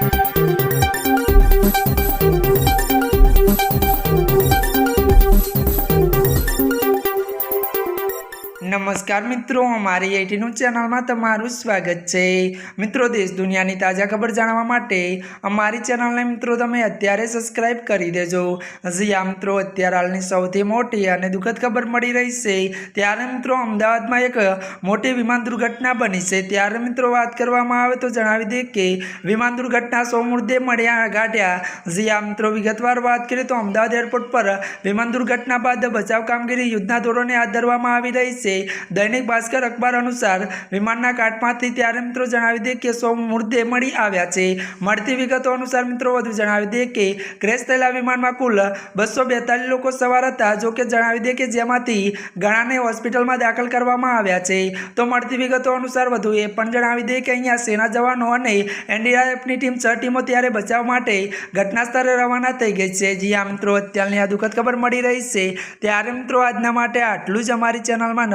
Thank you. નમસ્કાર મિત્રો, અમારી એટીનું ચેનલમાં તમારું સ્વાગત છે. મિત્રો, દેશ દુનિયાની તાજા ખબર જાણવા માટે અમારી ચેનલને મિત્રો તમે અત્યારે સબસ્ક્રાઇબ કરી દેજો. હજી આ મિત્રો, અત્યારે હાલની સૌથી મોટી અને દુઃખદ ખબર મળી રહી છે. ત્યારે મિત્રો, અમદાવાદમાં એક મોટી વિમાન દુર્ઘટના બની છે. ત્યારે મિત્રો, વાત કરવામાં આવે તો જણાવી દે કે વિમાન દુર્ઘટના સો મુદ્દે મળ્યા ગાંઠ્યા. જી આ મિત્રો, વિગતવાર વાત કરીએ તો અમદાવાદ એરપોર્ટ પર વિમાન દુર્ઘટના બાદ બચાવ કામગીરી યુદ્ધના ધોરણે હાથ ધરવામાં આવી રહી છે. દૈનિક ભાસ્કર અખબાર અનુસાર, વિમાનના કાટમાંથી ત્યારે મિત્રો જણાવી દે કે સો મૃતદેહ મળી આવ્યા છે. મળતી વિગતો અનુસાર મિત્રો વધુ જણાવી દે કે, ક્રેશ થયેલા વિમાનમાં કુલ બસો બેતાલીસ લોકો સવાર હતા. જો કે જણાવી દે કે જેમાંથી ઘણાને હોસ્પિટલમાં દાખલ કરવામાં આવ્યા છે. તો મળતી વિગતો અનુસાર વધુ એ પણ જણાવી દે કે અહીંયા સેના જવાનો અને એનડીઆરએફની ટીમ છ ટીમો ત્યારે બચાવ માટે ઘટના સ્થળે રવાના થઈ ગઈ છે. જી આ મિત્રો, અત્યારની આ દુઃખદ ખબર મળી રહી છે. ત્યારે મિત્રો આજના માટે આટલું જ અમારી ચેનલમાં